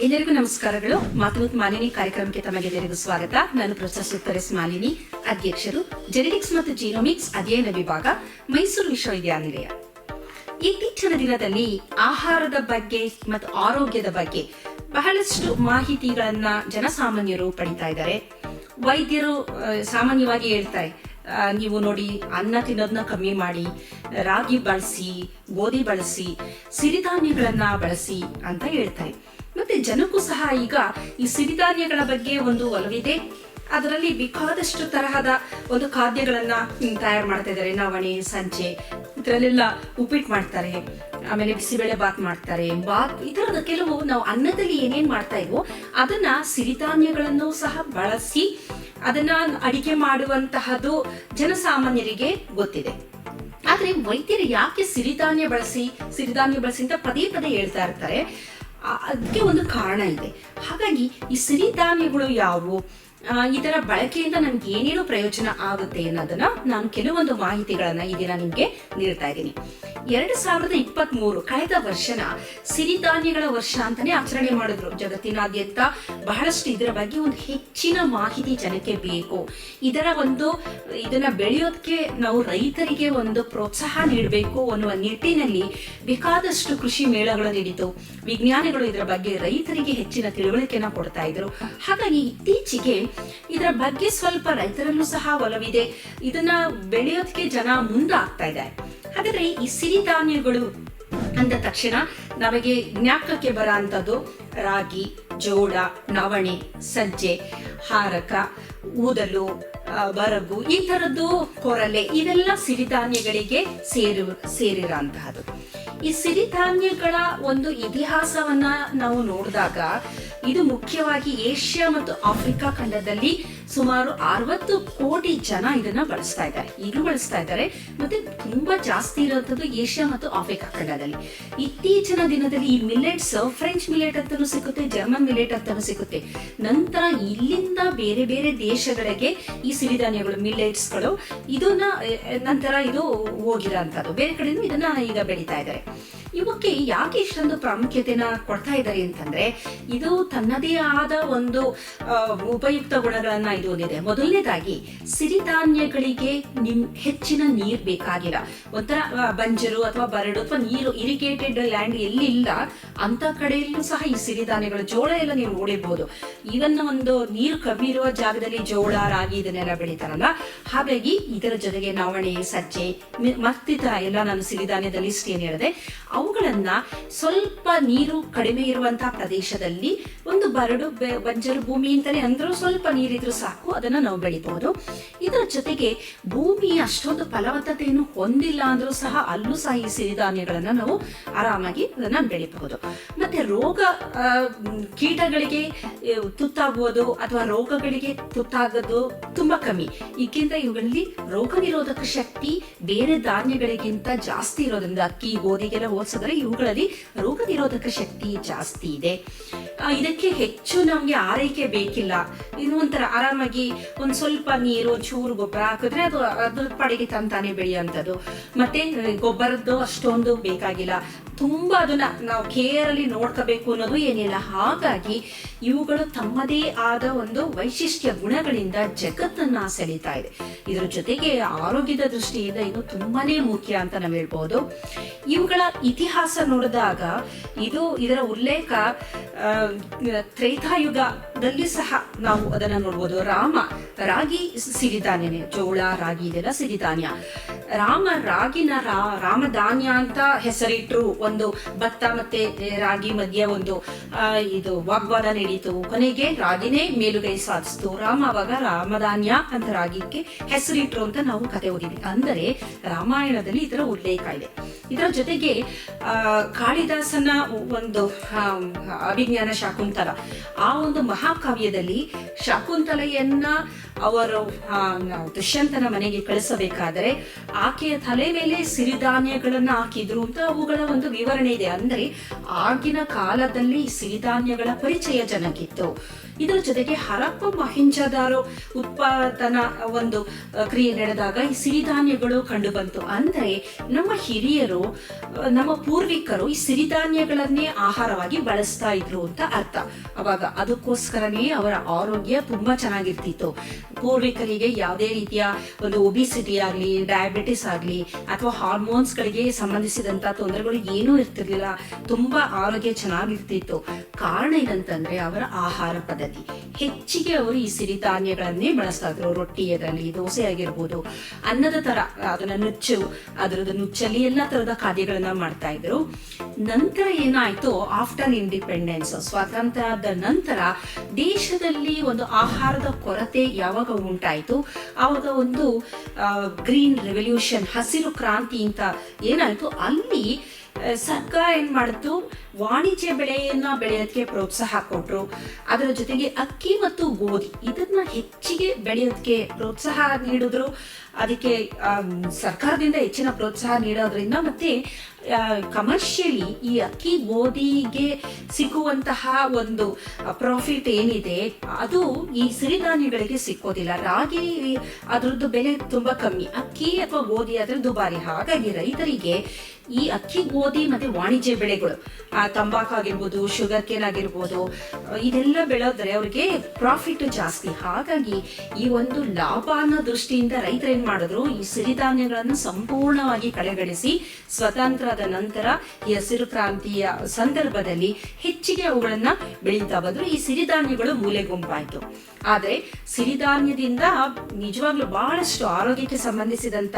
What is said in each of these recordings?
ಎಲ್ಲರಿಗೂ ನಮಸ್ಕಾರಗಳು. ಮಾತುಮತ್ ಮಾಲಿನಿ ಕಾರ್ಯಕ್ರಮಕ್ಕೆ ತಮಗೆಲ್ಲರಿಗೂ ಸ್ವಾಗತ. ನಾನು ಪ್ರೊಫೆಸರ್ ಸುತ್ತರೆಸ್ ಮಾಲಿನಿ, ಅಧ್ಯಕ್ಷರು. ಜೆನೆಟಿಕ್ಸ್ ಮತ್ತು ಜೀನೋಮಿಕ್ಸ್ ಅಧ್ಯಯನ ವಿಭಾಗ, ಮೈಸೂರು ವಿಶ್ವವಿದ್ಯಾನಿಲಯ. ಇತ್ತೀಚಿನ ದಿನದಲ್ಲಿ ಆಹಾರದ ಬಗ್ಗೆ ಮತ್ತು ಆರೋಗ್ಯದ ಬಗ್ಗೆ ಬಹಳಷ್ಟು ಮಾಹಿತಿಗಳನ್ನ ಜನಸಾಮಾನ್ಯರು ಪಡಿತಾ ಇದ್ದಾರೆ. ವೈದ್ಯರು ಸಾಮಾನ್ಯವಾಗಿ ಹೇಳ್ತಾರೆ ನೀವು ನೋಡಿ ಅನ್ನ ತಿನ್ನೋದನ್ನ ಕಮ್ಮಿ ಮಾಡಿ, ರಾಗಿ ಬಳಸಿ, ಗೋಧಿ ಬಳಸಿ, ಸಿರಿಧಾನ್ಯಗಳನ್ನ ಬಳಸಿ ಅಂತ ಹೇಳ್ತಾರೆ ಮತ್ತೆ ಜನಕ್ಕೂ ಸಹ ಈಗ ಈ ಸಿರಿಧಾನ್ಯಗಳ ಬಗ್ಗೆ ಒಂದು ಒಲವಿದೆ. ಅದರಲ್ಲಿ ಬೇಕಾದಷ್ಟು ತರಹದ ಒಂದು ಖಾದ್ಯಗಳನ್ನ ತಯಾರು ಮಾಡ್ತಾ ಇದ್ದಾರೆ. ನವಣೆ, ಸಂಜೆ, ಇದರಲ್ಲೆಲ್ಲ ಉಪ್ಪಿಟ್ಟು ಮಾಡ್ತಾರೆ. ಆಮೇಲೆ ಬಿಸಿಬೇಳೆ ಬಾತ್ ಮಾಡ್ತಾರೆ. ಬಾತ್, ಈ ತರದ ಕೆಲವು ನಾವು ಅನ್ನದಲ್ಲಿ ಏನೇನ್ ಮಾಡ್ತಾ ಇದ್ವೋ ಅದನ್ನ ಸಿರಿಧಾನ್ಯಗಳನ್ನು ಸಹ ಬಳಸಿ ಅದನ್ನ ಅಡಿಗೆ ಮಾಡುವಂತಹದ್ದು ಜನಸಾಮಾನ್ಯರಿಗೆ ಗೊತ್ತಿದೆ. ಆದ್ರೆ ವೈದ್ಯರು ಯಾಕೆ ಸಿರಿಧಾನ್ಯ ಬಳಸಿ ಸಿರಿಧಾನ್ಯ ಬಳಸಿ ಅಂತ ಪದೇ ಪದೇ ಹೇಳ್ತಾ ಇರ್ತಾರೆ. ಅದಕ್ಕೆ ಒಂದು ಕಾರಣ ಇದೆ. ಹಾಗಾಗಿ ಈ ಸಿರಿಧಾನ್ಯಗಳು ಯಾವುವು? ಇದರ ಬಳಕೆಯಿಂದ ನಮ್ಗೆ ಏನೇನು ಪ್ರಯೋಜನ ಆಗುತ್ತೆ ಅನ್ನೋದನ್ನ ನಾನು ಕೆಲವೊಂದು ಮಾಹಿತಿಗಳನ್ನ ಈ ದಿನ ನಿಮ್ಗೆ ನೀಡ್ತಾ ಇದ್ದೀನಿ. ಎರಡು ಸಾವಿರದ ಇಪ್ಪತ್ತ್ ಮೂರು ಕಳೆದ ವರ್ಷನ ಸಿರಿಧಾನ್ಯಗಳ ವರ್ಷ ಅಂತಾನೆ ಆಚರಣೆ ಮಾಡಿದ್ರು. ಜಗತ್ತಿನಾದ್ಯಂತ ಬಹಳಷ್ಟು ಇದರ ಬಗ್ಗೆ ಒಂದು ಹೆಚ್ಚಿನ ಮಾಹಿತಿ ಜನಕ್ಕೆ ಬೇಕು. ಇದರ ಒಂದು, ಇದನ್ನ ಬೆಳೆಯೋದಕ್ಕೆ ನಾವು ರೈತರಿಗೆ ಒಂದು ಪ್ರೋತ್ಸಾಹ ನೀಡಬೇಕು ಅನ್ನುವ ನಿಟ್ಟಿನಲ್ಲಿ ಬೇಕಾದಷ್ಟು ಕೃಷಿ ಮೇಳಗಳು ನೀಡಿತು. ವಿಜ್ಞಾನಿಗಳು ಇದರ ಬಗ್ಗೆ ರೈತರಿಗೆ ಹೆಚ್ಚಿನ ತಿಳುವಳಿಕೆನ ಕೊಡ್ತಾ ಇದ್ರು. ಹಾಗಾಗಿ ಇತ್ತೀಚೆಗೆ ಇದರ ಬಗ್ಗೆ ಸ್ವಲ್ಪ ರೈತರಲ್ಲೂ ಸಹ ಒಲವಿದೆ. ಇದನ್ನ ಬೆಳೆಯೋದಕ್ಕೆ ಜನ ಮುಂದಾಗ್ತಾ ಇದ್ದಾರೆ. ಹಾಗಾದ್ರೆ ಈ ಸಿರಿಧಾನ್ಯಗಳು ಅಂದ ತಕ್ಷಣ ನಮಗೆ ಜ್ಞಾಪಕಕ್ಕೆ ಬರ ಅಂತದ್ದು ರಾಗಿ, ಜೋಳ, ನವಣೆ, ಸಜ್ಜೆ, ಹಾರಕ, ಊದಲು ಬರಗು ಈ ತರದ್ದು ಕೊರಲೆ ಇವೆಲ್ಲ ಸಿರಿಧಾನ್ಯಗಳಿಗೆ ಸೇರು ಸೇರಿರೋಂತಹದ್ದು. ಈ ಸಿರಿಧಾನ್ಯಗಳ ಒಂದು ಇತಿಹಾಸವನ್ನ ನಾವು ನೋಡಿದಾಗ, ಇದು ಮುಖ್ಯವಾಗಿ ಏಷ್ಯಾ ಮತ್ತು ಆಫ್ರಿಕಾ ಖಂಡದಲ್ಲಿ ಸುಮಾರು ಅರವತ್ತು ಕೋಟಿ ಜನ ಇದನ್ನ ಬಳಸ್ತಾ ಇದ್ದಾರೆ ಇದು ಬಳಸ್ತಾ ಇದ್ದಾರೆ, ಮತ್ತೆ ತುಂಬಾ ಜಾಸ್ತಿ ಇರುವಂತದ್ದು ಏಷ್ಯಾ ಮತ್ತು ಆಫ್ರಿಕಾ ಖಂಡದಲ್ಲಿ. ಇತ್ತೀಚಿನ ದಿನದಲ್ಲಿ ಈ ಮಿಲೆಟ್ಸ್ ಫ್ರೆಂಚ್ ಮಿಲೆಟ್ ಅಂತಾನೂ ಸಿಗುತ್ತೆ, ಜರ್ಮನ್ ಮಿಲೆಟ್ ಅಂತಾನೂ ಸಿಗುತ್ತೆ. ನಂತರ ಇಲ್ಲಿಂದ ಬೇರೆ ಬೇರೆ ದೇಶಗಳಿಗೆ ಈ ಸಿರಿಧಾನ್ಯಗಳು ಮಿಲೆಟ್ಸ್ಗಳು ಇದನ್ನ, ನಂತರ ಇದು ಹೋಗಿರೋಂಥದ್ದು. ಬೇರೆ ಕಡೆನೂ ಇದನ್ನ ಈಗ ಬೆಳೀತಾ ಇದ್ದಾರೆ. Thank you. ಇವಕ್ಕೆ ಯಾಕೆ ಇಷ್ಟೊಂದು ಪ್ರಾಮುಖ್ಯತೆನ ಕೊಡ್ತಾ ಇದ್ದಾರೆ ಅಂತಂದ್ರೆ, ಇದು ತನ್ನದೇ ಆದ ಒಂದು ಉಪಯುಕ್ತ ಗುಣಗಳನ್ನ ಇದು ಹೊಂದಿದೆ. ಮೊದಲನೇದಾಗಿ, ಸಿರಿಧಾನ್ಯಗಳಿಗೆ ನಿಮ್, ಹೆಚ್ಚಿನ ನೀರ್ ಬೇಕಾಗಿಲ್ಲ. ಒಂಥರ ಬಂಜರು ಅಥವಾ ಬರಡು ಅಥವಾ ನೀರು ಇರಿಗೇಟೆಡ್ ಲ್ಯಾಂಡ್ ಎಲ್ಲಿ ಇಲ್ಲ ಅಂತ ಕಡೆಯಲ್ಲೂ ಸಹ ಈ ಸಿರಿಧಾನ್ಯಗಳು, ಜೋಳ ಎಲ್ಲ ನೀವು ನೋಡಿರ್ಬೋದು. ಇವನ್ನ ಒಂದು ನೀರು ಕಮ್ಮಿ ಇರುವ ಜಾಗದಲ್ಲಿ ಜೋಳ, ರಾಗಿ ಇದನ್ನೆಲ್ಲ ಬೆಳೀತಾರಲ್ಲ, ಹಾಗಾಗಿ ಇದರ ಜೊತೆಗೆ ನವಣೆ, ಸಜ್ಜೆ ಮತ್ತಿತರ ಎಲ್ಲ ನಾನು ಸಿರಿಧಾನ್ಯದ ಲಿಸ್ಟ್ ಏನ್ ಹೇಳಿದೆ ಅವುಗಳನ್ನ ಸ್ವಲ್ಪ ನೀರು ಕಡಿಮೆ ಇರುವಂತಹ ಪ್ರದೇಶದಲ್ಲಿ ಒಂದು ಬರಡು ಬಂಜರು ಭೂಮಿ ಅಂತಾನೆ ಅಂದ್ರೂ ಸ್ವಲ್ಪ ನೀರಿದ್ರು ಸಾಕು, ಅದನ್ನ ನಾವು ಬೆಳಿಬಹುದು ಇದರ ಜೊತೆಗೆ ಭೂಮಿ ಅಷ್ಟೊಂದು ಫಲವತ್ತತೆಯನ್ನು ಹೊಂದಿಲ್ಲ ಅಂದ್ರೂ ಸಹ ಅಲ್ಲೂ ಸಹ ಈ ಸಿರಿಧಾನ್ಯಗಳನ್ನ ನಾವು ಆರಾಮಾಗಿ ಅದನ್ನ ಬೆಳಿಬಹುದು. ಮತ್ತೆ ರೋಗ ಕೀಟಗಳಿಗೆ ತುತ್ತಾಗುವುದು ಅಥವಾ ರೋಗಗಳಿಗೆ ತುತ್ತಾಗೋದು ತುಂಬಾ ಕಮ್ಮಿ. ಏಕೆಂದ್ರೆ ಇವುಗಳಲ್ಲಿ ರೋಗ ನಿರೋಧಕ ಶಕ್ತಿ ಬೇರೆ ಧಾನ್ಯಗಳಿಗಿಂತ ಜಾಸ್ತಿ ಇರೋದ್ರಿಂದ ಅಕ್ಕಿ, ಗೋಧಿಗೆಲ್ಲ ಹೋಲಿಸಿದ್ರೆ ಇವುಗಳಲ್ಲಿ ರೋಗ ನಿರೋಧಕ ಶಕ್ತಿ ಜಾಸ್ತಿ ಇದೆ. ಇದಕ್ಕೆ ಹೆಚ್ಚು ನಮ್ಗೆ ಆರೈಕೆ ಬೇಕಿಲ್ಲ. ಇನ್ನು ಒಂಥರ ಆರಾಮಾಗಿ ಒಂದ್ ಸ್ವಲ್ಪ ನೀರು, ಚೂರು ಗೊಬ್ಬರ ಹಾಕಿದ್ರೆ ಅದು ಅದ್ರ ಪಡೆಗೆ ತಂತಾನೆ ಬೆಳೆಯುವಂಥದ್ದು. ಮತ್ತೆ ಗೊಬ್ಬರದ್ದು ಅಷ್ಟೊಂದು ಬೇಕಾಗಿಲ್ಲ. ತುಂಬಾ ಅದನ್ನ ನಾವು ಕೇರ್ ಅಲ್ಲಿ ನೋಡ್ಕೋಬೇಕು ಅನ್ನೋದು ಏನಿಲ್ಲ. ಹಾಗಾಗಿ ಇವುಗಳು ತಮ್ಮದೇ ಆದ ಒಂದು ವೈಶಿಷ್ಟ್ಯ ಗುಣಗಳಿಂದ ಜಗತ್ತನ್ನ ಸೆಳೀತಾ ಇದೆ. ಇದ್ರ ಜೊತೆಗೆ ಆರೋಗ್ಯದ ದೃಷ್ಟಿಯಿಂದ ಇದು ತುಂಬಾನೇ ಮುಖ್ಯ ಅಂತ ನಾವು ಹೇಳ್ಬೋದು. ಇವುಗಳ ಇತಿಹಾಸ ನೋಡಿದಾಗ ಇದು ಇದರ ಉಲ್ಲೇಖ ತ್ರೇತಾಯುಗದಲ್ಲಿ ಸಹ ನಾವು ಅದನ್ನ ನೋಡ್ಬೋದು. ರಾಮ ರಾಗಿ ಸಿರಿಧಾನ್ಯನೇ ಜೋಳ ರಾಗಿ ಇದೆಲ್ಲ ಸಿರಿಧಾನ್ಯ ರಾಮ ರಾಗಿನ ರಾಮಧಾನ್ಯ ಅಂತ ಹೆಸರಿಟ್ರು ಒಂದು ಭತ್ತ ಮತ್ತೆ ರಾಗಿ ಮಧ್ಯೆ ಒಂದು ಇದು ವಾಗ್ವಾದ ನಡೀತು. ಕೊನೆಗೆ ರಾಗಿನೇ ಮೇಲುಗೈ ಸಾಧಿಸ್ತು. ರಾಮ ಅವಾಗ ರಾಮಧಾನ್ಯ ಅಂತ ರಾಗಿಕ್ಕೆ ಹೆಸರಿಟ್ರು ಅಂತ ನಾವು ಕತೆ ಓದಿದ್ವಿ. ಅಂದರೆ ರಾಮಾಯಣದಲ್ಲಿ ಇದರ ಉಲ್ಲೇಖ ಇದೆ. ಇದರ ಜೊತೆಗೆ ಕಾಳಿದಾಸನ ಒಂದು ಅಭಿಜ್ಞಾನ ಶಾಕುಂತಲ. ಆ ಒಂದು ಮಹಾಕಾವ್ಯದಲ್ಲಿ ಶಾಕುಂತಲೆಯನ್ನ ಅವರು ದುಷ್ಯಂತನ ಮನೆಗೆ ಕಳಿಸಬೇಕಾದರೆ ಆಕೆಯ ತಲೆ ಮೇಲೆ ಸಿರಿಧಾನ್ಯಗಳನ್ನ ಹಾಕಿದ್ರು ಅಂತ ಅವುಗಳ ಒಂದು ವಿವರಣೆ ಇದೆ. ಅಂದ್ರೆ ಆಗಿನ ಕಾಲದಲ್ಲಿ ಸಿರಿಧಾನ್ಯಗಳ ಪರಿಚಯ ಜನಕ್ಕಿತ್ತು. ಇದರ ಜೊತೆಗೆ ಹರಪ್ಪ ಮಹಿಂಜದಾರೋ ಉತ್ಪಾದನಾ ಒಂದು ಕ್ರಿಯೆ ನಡೆದಾಗ ಈ ಸಿರಿಧಾನ್ಯಗಳು ಕಂಡು ಬಂತು ಅಂದ್ರೆ ನಮ್ಮ ಹಿರಿಯರು ನಮ್ಮ ಪೂರ್ವಿಕರು ಈ ಸಿರಿಧಾನ್ಯಗಳನ್ನೇ ಆಹಾರವಾಗಿ ಬಳಸ್ತಾ ಇದ್ರು ಅಂತ ಅರ್ಥ. ಅವಾಗ ಅದಕ್ಕೋಸ್ಕರನೇ ಅವರ ಆರೋಗ್ಯ ತುಂಬಾ ಚೆನ್ನಾಗಿರ್ತಿತ್ತು. ಪೂರ್ವಿಕರಿಗೆ ಯಾವುದೇ ರೀತಿಯ ಒಂದು ಒಬಿಸಿಟಿ ಆಗಲಿ, ಡಯಾಬಿಟಿಸ್ ಆಗಲಿ, ಅಥವಾ ಹಾರ್ಮೋನ್ಸ್ಗಳಿಗೆ ಸಂಬಂಧಿಸಿದಂತ ತೊಂದರೆಗಳು ಏನೂ ಇರ್ತಿರ್ಲಿಲ್ಲ. ತುಂಬಾ ಆರೋಗ್ಯ ಚೆನ್ನಾಗಿರ್ತಿತ್ತು. ಕಾರಣ ಏನಂತಂದ್ರೆ ಅವರ ಆಹಾರ ಪದ್ಧತಿ ಹೆಚ್ಚಿಗೆ ಅವರು ಈ ಸಿರಿಧಾನ್ಯಗಳನ್ನೇ ಬಳಸ್ತಾ ಇದ್ರು ರೊಟ್ಟಿ ಅದರಲ್ಲಿ ದೋಸೆ ಆಗಿರ್ಬೋದು ಅನ್ನದ ತರ ಅದನ್ನ ನುಚ್ಚು, ಅದರದ್ದು ನುಚ್ಚಲ್ಲಿ ಎಲ್ಲ ತರದ ಖಾದ್ಯಗಳನ್ನ ಮಾಡ್ತಾ ಇದ್ರು. ನಂತರ ಏನಾಯ್ತು ಆಫ್ಟರ್ ಇಂಡಿಪೆಂಡೆನ್ಸ್ ಸ್ವಾತಂತ್ರ್ಯದ ನಂತರ ದೇಶದಲ್ಲಿ ಒಂದು ಆಹಾರದ ಕೊರತೆ ಯಾವಾಗ ಉಂಟಾಯ್ತು? ಆವಾಗ ಒಂದು ಗ್ರೀನ್ ರೆವಲ್ಯೂಷನ್ ಹಸಿರು ಕ್ರಾಂತಿ ಅಂತ ಏನಾಯ್ತು? ಅಲ್ಲಿ ಸರ್ಕಾರ ಏನ್ ಮಾಡಿತು? ವಾಣಿಜ್ಯ ಬೆಳೆಯನ್ನ ಬೆಳೆಯೋದಕ್ಕೆ ಪ್ರೋತ್ಸಾಹ ಕೊಟ್ರು. ಅದರ ಜೊತೆಗೆ ಅಕ್ಕಿ ಮತ್ತು ಗೋಧಿ. ಇದನ್ನ ಹೆಚ್ಚಿಗೆ ಬೆಳೆಯೋದಕ್ಕೆ ಪ್ರೋತ್ಸಾಹ ನೀಡಿದ್ರು. ಅದಕ್ಕೆ ಸರ್ಕಾರದಿಂದ ಹೆಚ್ಚಿನ ಪ್ರೋತ್ಸಾಹ ನೀಡೋದ್ರಿಂದ ಮತ್ತೆ ಕಮರ್ಷಿಯಲಿ ಈ ಅಕ್ಕಿ ಗೋಧಿಗೆ ಸಿಕ್ಕುವಂತಹ ಒಂದು ಪ್ರಾಫಿಟ್ ಏನಿದೆ ಅದು ಈ ಸಿರಿಧಾನ್ಯಗಳಿಗೆ ಸಿಕ್ಕೋದಿಲ್ಲ. ರಾಗಿ ಅದರದ್ದು ಬೆಲೆ ತುಂಬಾ ಕಮ್ಮಿ. ಅಕ್ಕಿ ಅಥವಾ ಗೋಧಿ ಆದ್ರೆ ದುಬಾರಿ. ಹಾಗಾಗಿ ರೈತರಿಗೆ ಈ ಅಕ್ಕಿ ಗೋಧಿ ಮತ್ತೆ ವಾಣಿಜ್ಯ ಬೆಳೆಗಳು ಆ, ತಂಬಾಕು ಆಗಿರ್ಬೋದು ಶುಗರ್ ಕೇನ್ ಆಗಿರ್ಬೋದು ಇದೆಲ್ಲ ಬೆಳೆದ್ರೆ ಅವ್ರಿಗೆ ಪ್ರಾಫಿಟ್ ಜಾಸ್ತಿ. ಹಾಗಾಗಿ ಈ ಒಂದು ಲಾಭ ಅನ್ನೋ ದೃಷ್ಟಿಯಿಂದ ರೈತರು ಮಾಡಿದ್ರು, ಈ ಸಿರಿಧಾನ್ಯಗಳನ್ನು ಸಂಪೂರ್ಣವಾಗಿ ಕಡೆಗಣಿಸಿ ಸ್ವತಂತ್ರದ ನಂತರ ಈ ಹಸಿರು ಕ್ರಾಂತಿಯ ಸಂದರ್ಭದಲ್ಲಿ ಹೆಚ್ಚಿಗೆ ಅವುಗಳನ್ನ ಬೆಳೀತಾ ಬಂದ್ರು. ಈ ಸಿರಿಧಾನ್ಯಗಳು ಮೂಲೆ ಗುಂಪಾಯ್ತು. ಆದ್ರೆ ಸಿರಿಧಾನ್ಯದಿಂದ ನಿಜವಾಗ್ಲೂ ಬಹಳಷ್ಟು ಆರೋಗ್ಯಕ್ಕೆ ಸಂಬಂಧಿಸಿದಂತ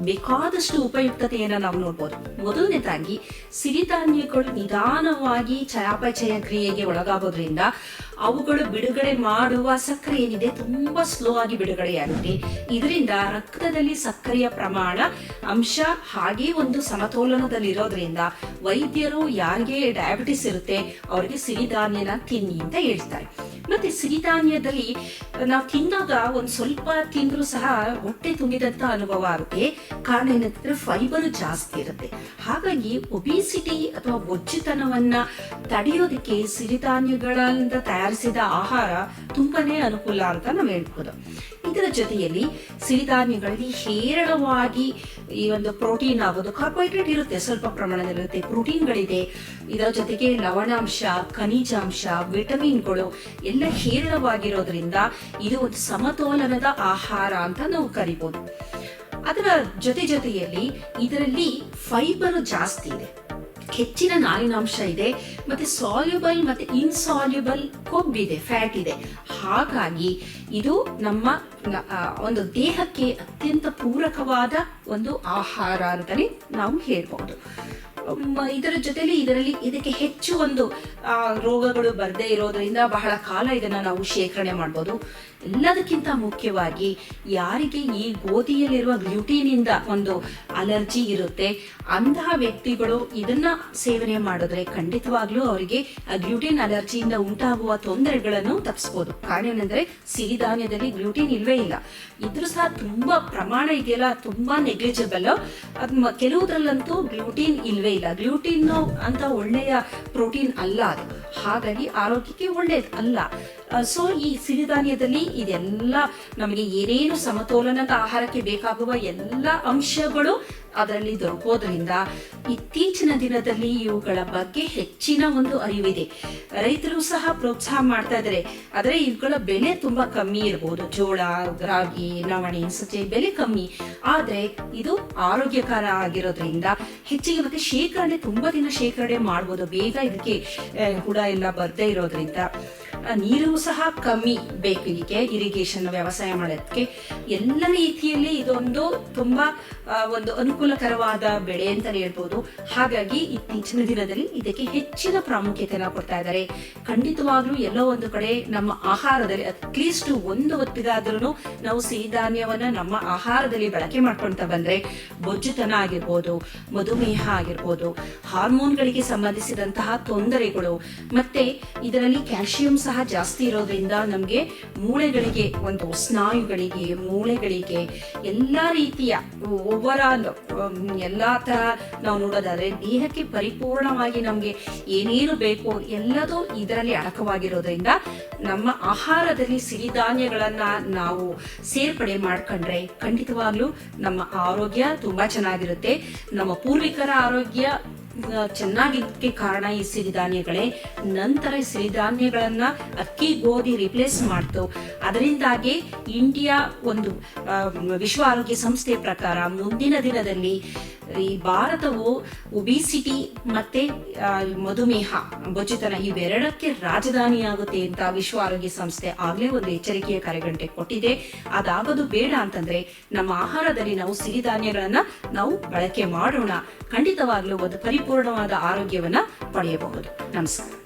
ಬೇಕಾದಷ್ಟು ಉಪಯುಕ್ತತೆಯನ್ನ ನಾವು ನೋಡ್ಬೋದು. ಮೊದಲನೇದಾಗಿ, ಸಿರಿಧಾನ್ಯಗಳು ನಿಧಾನವಾಗಿ ಚಯಾಪಚಯ ಕ್ರಿಯೆಗೆ ಒಳಗಾಗೋದ್ರಿಂದ ಅವುಗಳು ಬಿಡುಗಡೆ ಮಾಡುವ ಸಕ್ಕರೆ ಏನಿದೆ? ತುಂಬಾ ಸ್ಲೋ ಆಗಿ ಬಿಡುಗಡೆಯಾಗುತ್ತೆ. ಇದರಿಂದ ರಕ್ತದಲ್ಲಿ ಸಕ್ಕರೆಯ ಪ್ರಮಾಣ, ಅಂಶ ಹಾಗೆ ಒಂದು ಸಮತೋಲನದಲ್ಲಿ ಇರೋದ್ರಿಂದ ವೈದ್ಯರು ಯಾರಿಗೆ ಡಯಾಬಿಟಿಸ್ ಇರುತ್ತೆ, ಅವರಿಗೆ ಸಿರಿಧಾನ್ಯನ ತಿನ್ನಿ ಅಂತ ಹೇಳ್ತಾರೆ. ಮತ್ತೆ ಸಿರಿಧಾನ್ಯದಲ್ಲಿ ನಾವು ತಿಂದಾಗ ಒಂದ್ ಸ್ವಲ್ಪ ತಿಂದ್ರು ಸಹ ಹೊಟ್ಟೆ ತುಂಬಿದಂತ ಅನುಭವ ಆಗುತ್ತೆ. ಕಾರಣ ಏನಂತಂದ್ರೆ ಫೈಬರ್ ಜಾಸ್ತಿ ಇರುತ್ತೆ. ಹಾಗಾಗಿ ಒಬಿಸಿಟಿ ಅಥವಾ ಬೊಜ್ಜುತನವನ್ನ ತಡೆಯೋದಕ್ಕೆ ಸಿರಿಧಾನ್ಯಗಳಿಂದ ತಯಾರಿಸಿದ ಆಹಾರ ತುಂಬಾನೇ ಅನುಕೂಲ ಅಂತ ನಾವು ಹೇಳ್ಬೋದು. ಇದರ ಜೊತೆಯಲ್ಲಿ ಸಿರಿಧಾನ್ಯಗಳಲ್ಲಿ ಹೇರಳವಾಗಿ ಈ ಒಂದು ಪ್ರೋಟೀನ್ ಆಗೋದು ಕಾರ್ಬೋಹೈಡ್ರೇಟ್ ಇರುತ್ತೆ. ಸ್ವಲ್ಪ ಪ್ರಮಾಣದಲ್ಲಿರುತ್ತೆ. ಪ್ರೋಟೀನ್ಗಳಿದೆ ಇದರ ಜೊತೆಗೆ ಲವಣಾಂಶ ಖನಿಜಾಂಶ ವಿಟಮಿನ್ಗಳು ಎಲ್ಲ ಹೇರಳವಾಗಿರೋದ್ರಿಂದ ಇದು ಒಂದು ಸಮತೋಲನದ ಆಹಾರ ಅಂತ ನಾವು ಕರಿಬೋದು. ಅದರ ಜೊತೆ ಜೊತೆಯಲ್ಲಿ ಇದರಲ್ಲಿ ಫೈಬರ್ ಜಾಸ್ತಿ ಇದೆ. ಹೆಚ್ಚಿನ ನಾರಿನಾಂಶ ಇದೆ ಮತ್ತೆ ಸಾಲ್ಯುಬಲ್ ಮತ್ತೆ ಇನ್ಸಾಲ್ಯುಬಲ್ ಕೊಬ್ಬಿದೆ ಫ್ಯಾಟ್ ಇದೆ. ಹಾಗಾಗಿ ಇದು ನಮ್ಮ ಒಂದು ದೇಹಕ್ಕೆ ಅತ್ಯಂತ ಪೂರಕವಾದ ಒಂದು ಆಹಾರ ಅಂತಲೇ ನಾವು ಹೇಳ್ಬಹುದು ಮ, ಇದರ ಜೊತೆಲಿ ಇದರಲ್ಲಿ ಇದಕ್ಕೆ ಹೆಚ್ಚು ಒಂದು ರೋಗಗಳು ಬರದೇ ಇರೋದ್ರಿಂದ ಬಹಳ ಕಾಲ ಇದನ್ನ ನಾವು ಶೇಖರಣೆ ಮಾಡ್ಬೋದು. ಎಲ್ಲದಕ್ಕಿಂತ ಮುಖ್ಯವಾಗಿ ಯಾರಿಗೆ ಈ ಗೋಧಿಯಲ್ಲಿರುವ ಗ್ಲೂಟೀನಿಂದ ಇಂದ ಒಂದು ಅಲರ್ಜಿ ಇರುತ್ತೆ, ಅಂತಹ ವ್ಯಕ್ತಿಗಳು ಇದನ್ನ ಸೇವನೆ ಮಾಡಿದ್ರೆ ಖಂಡಿತವಾಗ್ಲೂ ಅವರಿಗೆ ಗ್ಲೂಟಿನ್ ಅಲರ್ಜಿಯಿಂದ ಉಂಟಾಗುವ ತೊಂದರೆಗಳನ್ನು ತಪ್ಪಿಸಬಹುದು ಕಾರಣ ಏನಂದ್ರೆ ಸಿರಿಧಾನ್ಯದಲ್ಲಿ ಗ್ಲೂಟೀನ್ ಇಲ್ವೇ ಇಲ್ಲ. ಇದ್ರೂ ಸಹ ತುಂಬಾ ಪ್ರಮಾಣ ಇದೆಯಲ್ಲ, ತುಂಬಾ ನೆಗ್ಲಿಜಬಲ್ ಅದ್ ಕೆಲವುದ್ರಲ್ಲಂತೂ ಗ್ಲೂಟೀನ್ ಇಲ್ವೇ ಇಲ್ಲ. ಗ್ಲೂಟೀನ್ ಅಂತ ಒಳ್ಳೆಯ ಪ್ರೋಟೀನ್ ಅಲ್ಲ ಅದು. ಹಾಗಾಗಿ ಆರೋಗ್ಯಕ್ಕೆ ಒಳ್ಳೇದು ಅಲ್ಲ. ಸೊ ಈ ಸಿರಿಧಾನ್ಯದಲ್ಲಿ ಇದೆಲ್ಲ ನಮಗೆ ಏನೇನು ಸಮತೋಲನದ ಆಹಾರಕ್ಕೆ ಬೇಕಾಗುವ ಎಲ್ಲ ಅಂಶಗಳು ಅದರಲ್ಲಿ ದೊರಕೋದ್ರಿಂದ ಇತ್ತೀಚಿನ ದಿನದಲ್ಲಿ ಇವುಗಳ ಬಗ್ಗೆ ಹೆಚ್ಚಿನ ಒಂದು ಅರಿವಿದೆ. ರೈತರು ಸಹ ಪ್ರೋತ್ಸಾಹ ಮಾಡ್ತಾ ಇದ್ದಾರೆ. ಆದ್ರೆ ಇವುಗಳ ಬೆಲೆ ತುಂಬಾ ಕಮ್ಮಿ ಇರಬಹುದು ಜೋಳ, ರಾಗಿ, ನವಣೆ ಸಜ್ಜೆ ಬೆಲೆ ಕಮ್ಮಿ. ಆದ್ರೆ ಇದು ಆರೋಗ್ಯಕರ ಆಗಿರೋದ್ರಿಂದ ಹೆಚ್ಚಿಗೆ ಮತ್ತೆ ಶೇಖರಣೆ, ತುಂಬಾ ದಿನ ಶೇಖರಣೆ ಮಾಡ್ಬೋದು. ಬೇಗ ಇದಕ್ಕೆ ಹುಳ ಎಲ್ಲ ಬರ್ದೇ ಇರೋದ್ರಿಂದ. ನೀರು ಸಹ ಕಮ್ಮಿ ಬೇಕು ಇದಕ್ಕೆ ಇರಿಗೇಷನ್ ವ್ಯವಸಾಯ ಮಾಡೋದಕ್ಕೆ ಎಲ್ಲ ರೀತಿಯಲ್ಲಿ ಇದೊಂದು ತುಂಬಾ ಒಂದು ಅನುಕೂಲಕರವಾದ ಬೆಳೆ ಅಂತಾನೆ ಹೇಳ್ಬೋದು. ಹಾಗಾಗಿ ಇತ್ತೀಚಿನ ದಿನದಲ್ಲಿ ಇದಕ್ಕೆ ಹೆಚ್ಚಿನ ಪ್ರಾಮುಖ್ಯತೆನ ಕೊಡ್ತಾ ಇದ್ದಾರೆ. ಖಂಡಿತವಾಗ್ಲೂ ಎಲ್ಲೋ ಒಂದು ಕಡೆ ನಮ್ಮ ಆಹಾರದಲ್ಲಿ ಅಟ್ಲೀಸ್ಟ್ ಒಂದು ಹೊತ್ತಿಗಾದ್ರೂ ನಾವು ಸಿಹಿಧಾನ್ಯವನ್ನ ನಮ್ಮ ಆಹಾರದಲ್ಲಿ ಬಳಕೆ ಮಾಡ್ಕೊಂತ ಬಂದ್ರೆ ಬೊಜ್ಜುತನ ಆಗಿರ್ಬೋದು, ಮಧುಮೇಹ ಆಗಿರ್ಬೋದು, ಹಾರ್ಮೋನ್ಗಳಿಗೆ ಸಂಬಂಧಿಸಿದಂತಹ ತೊಂದರೆಗಳು, ಮತ್ತೆ ಇದರಲ್ಲಿ ಕ್ಯಾಲ್ಸಿಯಂ ಸಹ ಜಾಸ್ತಿ ಇರೋದ್ರಿಂದ ನಮಗೆ ಮೂಳೆಗಳಿಗೆ, ಒಂದು ಸ್ನಾಯುಗಳಿಗೆ, ಮೂಳೆಗಳಿಗೆ ಎಲ್ಲ ರೀತಿಯ ಓವರ್ ಆಲ್ ಎಲ್ಲ ನಾವು ನೋಡೋದಾದ್ರೆ ದೇಹಕ್ಕೆ ಪರಿಪೂರ್ಣವಾಗಿ ನಮಗೆ ಏನೇನು ಬೇಕು ಎಲ್ಲದೂ ಇದರಲ್ಲಿ ಅಡಕವಾಗಿರೋದ್ರಿಂದ ನಮ್ಮ ಆಹಾರದಲ್ಲಿ ಸಿರಿಧಾನ್ಯಗಳನ್ನ ನಾವು ಸೇರ್ಪಡೆ ಮಾಡ್ಕೊಂಡ್ರೆ ಖಂಡಿತವಾಗ್ಲೂ ನಮ್ಮ ಆರೋಗ್ಯ ತುಂಬಾ ಚೆನ್ನಾಗಿರುತ್ತೆ. ನಮ್ಮ ಪೂರ್ವಿಕರ ಆರೋಗ್ಯ ಚೆನ್ನಾಗಿದ್ದಕ್ಕೆ ಕಾರಣ ಈ ಸಿರಿಧಾನ್ಯಗಳೇ ನಂತರ ಈ ಸಿರಿಧಾನ್ಯಗಳನ್ನ ಅಕ್ಕಿ, ಗೋಧಿ ರಿಪ್ಲೇಸ್ ಮಾಡ್ತು. ಅದರಿಂದಾಗಿ ಇಂಡಿಯಾ ಒಂದು ವಿಶ್ವ ಆರೋಗ್ಯ ಸಂಸ್ಥೆ ಪ್ರಕಾರ ಮುಂದಿನ ದಿನದಲ್ಲಿ ಈ ಭಾರತವು ಒಬಿಸಿಟಿ ಮತ್ತೆ ಮಧುಮೇಹ ಬೊಜ್ಜುತನ ಇವೆರಡಕ್ಕೆ ರಾಜಧಾನಿಯಾಗುತ್ತೆ ಅಂತ ವಿಶ್ವ ಆರೋಗ್ಯ ಸಂಸ್ಥೆ ಆಗ್ಲೇ ಒಂದು ಎಚ್ಚರಿಕೆಯ ಕರೆಗಂಟೆ ಕೊಟ್ಟಿದೆ. ಅದಾಗೋದು ಬೇಡ ಅಂತಂದ್ರೆ ನಮ್ಮ ಆಹಾರದಲ್ಲಿ ನಾವು ಸಿರಿಧಾನ್ಯಗಳನ್ನ ನಾವು ಬಳಕೆ ಮಾಡೋಣ. ಖಂಡಿತವಾಗ್ಲೂ ಒಂದು ಪರಿಪೂರ್ಣವಾದ ಆರೋಗ್ಯವನ್ನ ಪಡೆಯಬಹುದು. ನಮಸ್ಕಾರ.